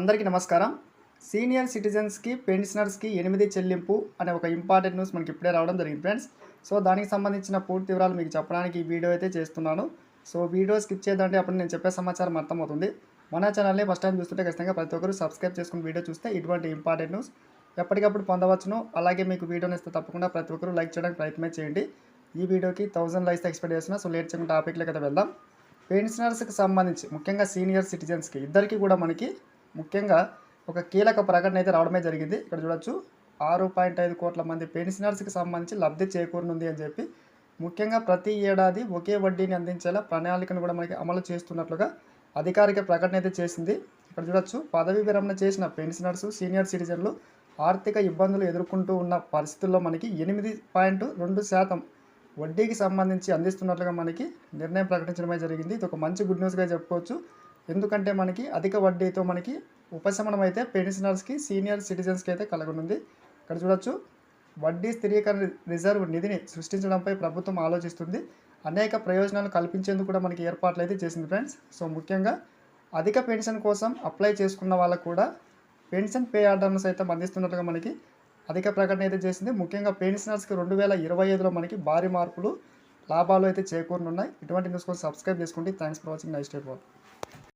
అందరికీ నమస్కారం. సీనియర్ సిటిజన్స్కి పెన్షనర్స్కి ఎనిమిది చెల్లింపు అనే ఒక ఇంపార్టెంట్ న్యూస్ మనకి ఇప్పుడే రావడం జరిగింది ఫ్రెండ్స్. సో దానికి సంబంధించిన పూర్తి వివరాలు మీకు చెప్పడానికి ఈ వీడియో అయితే చేస్తున్నాను. సో వీడియో స్కిప్ చేద్దంటే అప్పుడు నేను చెప్పే సమాచారం అర్థమవుతుంది. మన ఛానల్ని ఫస్ట్ టైం చూస్తుంటే ఖచ్చితంగా ప్రతి ఒక్కరు సబ్స్క్రైబ్ చేసుకుని వీడియో చూస్తే ఇటువంటి ఇంపార్టెంట్ న్యూస్ ఎప్పటికప్పుడు పొందవచ్చును. అలాగే మీకు వీడియోని ఇస్తే తప్పకుండా ప్రతి ఒక్కరు లైక్ చేయడానికి ప్రయత్నం చేయండి. ఈ వీడియోకి థౌసండ్ లైక్స్ ఎక్స్పెక్ట్ చేస్తున్నా. సో లేట్ చేయకుండా టాపిక్లోకి అయితే వెళ్దాం. పెన్షనర్స్కి సంబంధించి ముఖ్యంగా సీనియర్ సిటిజన్స్కి ఇద్దరికి కూడా మనకి ముఖ్యంగా ఒక కీలక ప్రకటన అయితే రావడమే జరిగింది. ఇక్కడ చూడొచ్చు. ఆరు పాయింట్ ఐదు కోట్ల మంది పెన్షనర్స్కి సంబంధించి లబ్ధి చేకూరనుంది అని చెప్పి. ముఖ్యంగా ప్రతి ఏడాది ఒకే వడ్డీని అందించేలా ప్రణాళికను కూడా మనకి అమలు చేస్తున్నట్లుగా అధికారిక ప్రకటన అయితే చేసింది. ఇక్కడ చూడొచ్చు. పదవి విరమణ చేసిన పెన్షనర్స్ సీనియర్ సిటిజన్లు ఆర్థిక ఇబ్బందులు ఎదుర్కొంటూ ఉన్న పరిస్థితుల్లో మనకి ఎనిమిది పాయింట్ రెండు శాతం వడ్డీకి సంబంధించి అందిస్తున్నట్లుగా మనకి నిర్ణయం ప్రకటించడమే జరిగింది. ఇది ఒక మంచి గుడ్ న్యూస్గా చెప్పుకోవచ్చు. ఎందుకంటే మనకి అధిక వడ్డీతో మనకి ఉపశమనం అయితే పెన్షనర్స్కి సీనియర్ సిటిజన్స్కి అయితే కలగనుంది. ఇక్కడ చూడొచ్చు. వడ్డీ స్థిరీకరణ రిజర్వ్ నిధిని సృష్టించడంపై ప్రభుత్వం ఆలోచిస్తుంది. అనేక ప్రయోజనాలు కల్పించేందుకు కూడా మనకి ఏర్పాట్లు అయితే చేసింది ఫ్రెండ్స్. సో ముఖ్యంగా అధిక పెన్షన్ కోసం అప్లై చేసుకున్న వాళ్ళకు కూడా పెన్షన్ పే ఆర్డర్ను సైతం అందిస్తున్నట్టుగా మనకి అధిక ప్రకటన అయితే చేసింది. ముఖ్యంగా పెన్షనర్స్కి రెండు వేల ఇరవై ఐదులో మనకి భారీ మార్పులు లాభాలు అయితే చేకూరనున్నాయి. ఇటువంటి న్యూస్ కోసం సబ్స్క్రైబ్ చేసుకోండి. Thanks for watching. Next day